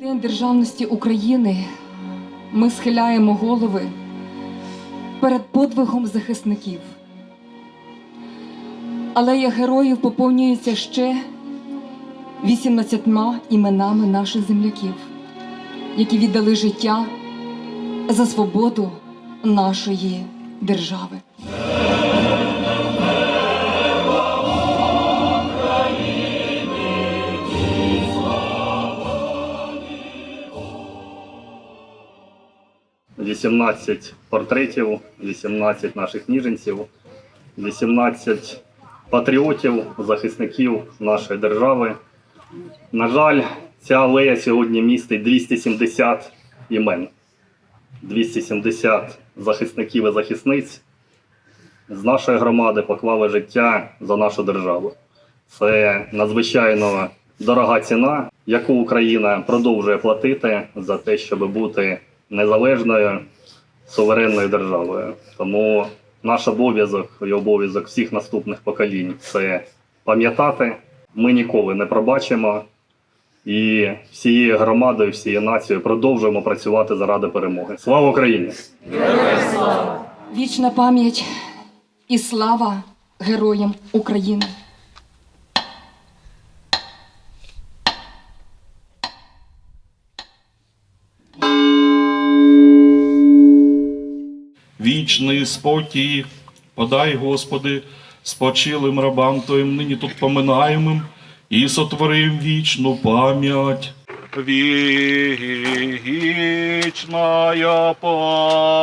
День Державності України ми схиляємо голови перед подвигом захисників. Алея героїв поповнюється ще 18 іменами наших земляків, які віддали життя за свободу нашої держави. – 18 портретів, 18 наших ніженців, 18 патріотів, захисників нашої держави. На жаль, ця алея сьогодні містить 270 імен, 270 захисників і захисниць з нашої громади поклали життя за нашу державу. Це надзвичайно дорога ціна, яку Україна продовжує платити за те, щоб бути незалежною суверенною державою. Тому наш обов'язок і обов'язок всіх наступних поколінь це пам'ятати. Ми ніколи не пробачимо. І всією громадою, всією нацією продовжуємо працювати заради перемоги. Слава Україні! Вічна пам'ять і слава героям України. Вічний спокій, подай, Господи, спочилим рабам Твоїм нині тут поминаємим і сотворим вічну пам'ять. Вічна пам'ять.